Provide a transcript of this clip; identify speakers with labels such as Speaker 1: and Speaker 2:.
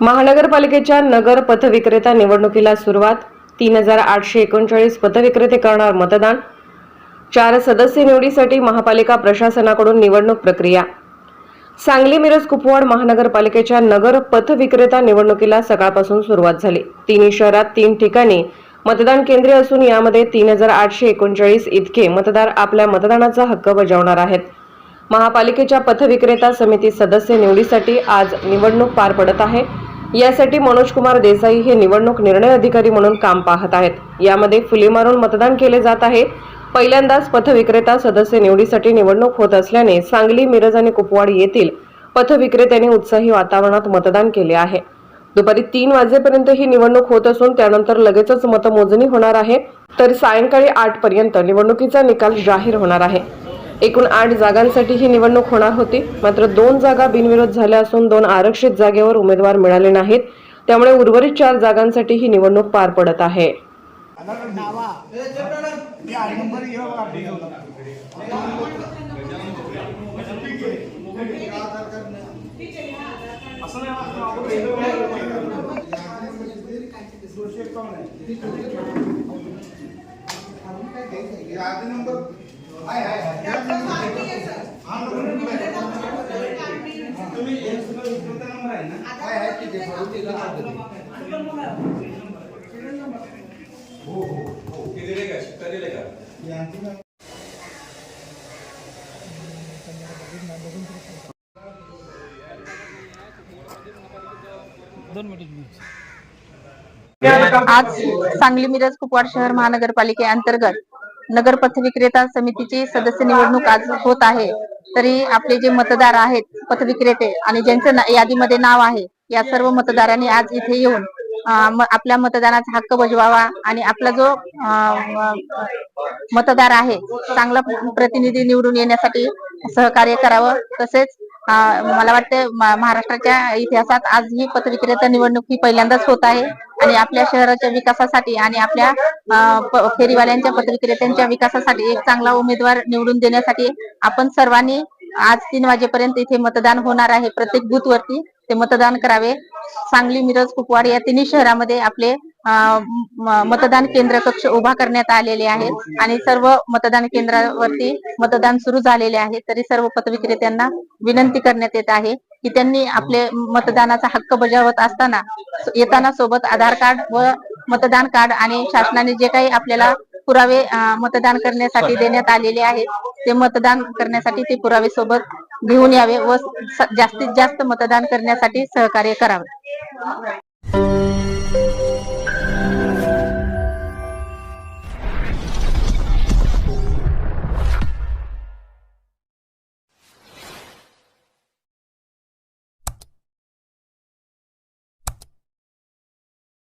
Speaker 1: महानगरपालिकेच्या नगर पथविक्रेता निवडणुकीला सुरुवात तीन हजार आठशे एकोणचाळीस पथविक्रेते करणार मतदान. चार सदस्य निवडीसाठी महापालिका प्रशासनाकडून निवडणूक प्रक्रिया. सांगली मिरज कुपवाड महानगरपालिकेच्या नगर पथविक्रेता निवडणुकीला सकाळपासून सुरुवात झाली. तिन्ही शहरात तीन ठिकाणी मतदान केंद्रे असून यामध्ये तीन हजार आठशे एकोणचाळीस इतके मतदार आपल्या मतदानाचा हक्क बजावणार आहेत. महापालिकेच्या पथविक्रेता समिती सदस्य निवडीसाठी आज निवडणूक पार पडत आहे. यासाठी मनोज कुमार देसाई हे निवडणूक निर्णय अधिकारी म्हणून काम पाहत आहेत. यामध्ये फुले मारून मतदान केले जात आहे. पहिल्यांदाच पथविक्रेता सदस्य निवडीसाठी निवडणूक होत असल्याने सांगली मिरज आणि कुपवाड येथील पथविक्रेत्यांनी उत्साही वातावरणात मतदान केले आहे. दुपारी तीन वाजेपर्यंत ही निवडणूक होत असून त्यानंतर लगेचच मतमोजणी होणार आहे. तर सायंकाळी आठ पर्यंत निवडणुकीचा निकाल जाहीर होणार आहे. एकूण आठ जागांसाठी ही निवडणूक होणार होती. मात्र दोन जागा बिनविरोध झाल्या असून दोन आरक्षित जागेवर उमेदवार मिळाले नाहीत. त्यामुळे उर्वरित चार जागांसाठी ही निवडणूक पार पडत आहे.
Speaker 2: आज सांगली मिरज कुपवाड शहर महानगरपालिके अंतर्गत नगर पथविक्रेता समितीची सदस्य निवडणूक आज होत आहे. तरी आपले जे मतदार आहेत पथविक्रेते आणि ज्यांचं ना- यादीमध्ये नाव आहे या सर्व मतदारांनी आज इथे येऊन आपल्या मतदानाचा हक्क बजवावा आणि आपला जो मतदार आहे चांगला प्रतिनिधी निवडून येण्यासाठी सहकार्य करावं. तसेच मला वाटतं महाराष्ट्राच्या इतिहासात आज ही पथविक्रेता निवडणूक ही पहिल्यांदाच होत आहे आणि आपल्या शहराच्या विकासासाठी आणि आपल्या फेरीवाल्यांच्या पत्रविक्रेत्यांच्या विकासासाठी एक चांगला उमेदवार निवडून देण्यासाठी आपण सर्वांनी आज तीन वाजेपर्यंत इथे मतदान होणार आहे. प्रत्येक बूथ वरती ते मतदान करावे. सांगली मिरज कुपवाड या तिन्ही शहरामध्ये आपले मतदान केंद्र कक्ष उभा करण्यात आलेले आहेत आणि सर्व मतदान केंद्रावरती मतदान सुरू झालेले आहे. तरी सर्व पदविक्रेत्यांना विनंती करण्यात येत आहे की त्यांनी आपले मतदानाचा हक्क बजावत असताना येताना सोबत आधार कार्ड व मतदान कार्ड आणि शासनाने जे काही आपल्याला पुरावे मतदान करण्यासाठी देण्यात आलेले आहेत ते मतदान करण्यासाठी ते पुरावे सोबत घेऊन यावे व जास्तीत जास्त मतदान करण्यासाठी सहकार्य करावे.